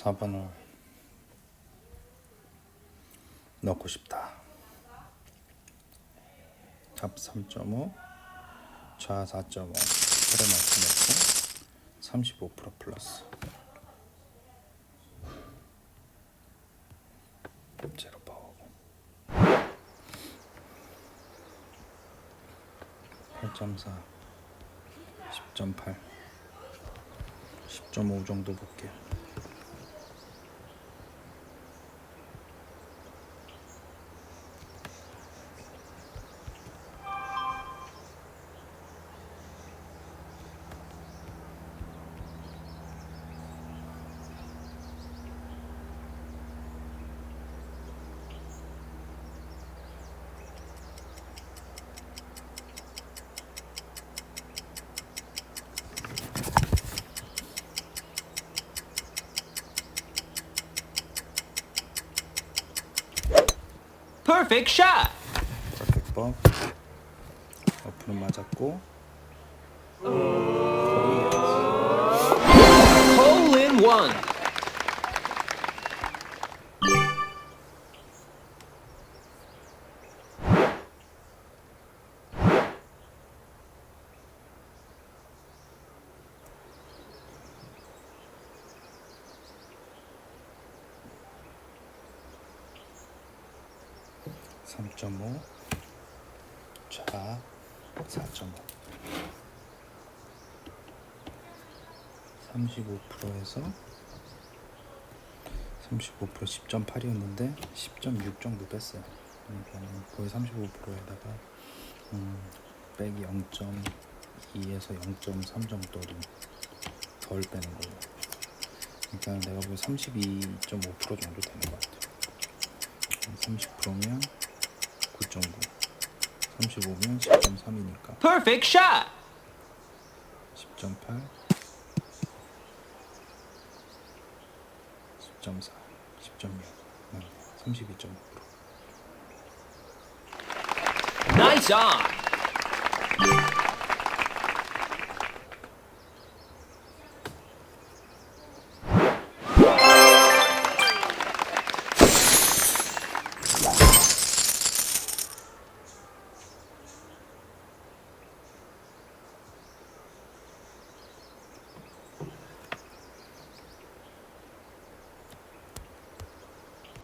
4번을 넣고 싶다. 잡 3.5, 좌 4.5, 그래 맞춰놓고 35% 플러스. 제로 파워고 8.4, 10.8, 10.5 정도 볼게요. Perfect shot. 퍼펙트 어프는 맞았고 Hole in one. 삼점오 좌4.5 35%에서 35% 10.8이었는데 10.6 정도 뺐어요. 그러니까 거의 35%에다가 음, 빼기 0.2에서 0.3 정도를 덜 빼는 걸로. 그러니까 내가 보기 32.5% 정도 되는 것 같아. 30%면 9.9, 35면 10.3이니까 Perfect shot. 10.8, 10.4, 10.6, 32.5%. Nice on.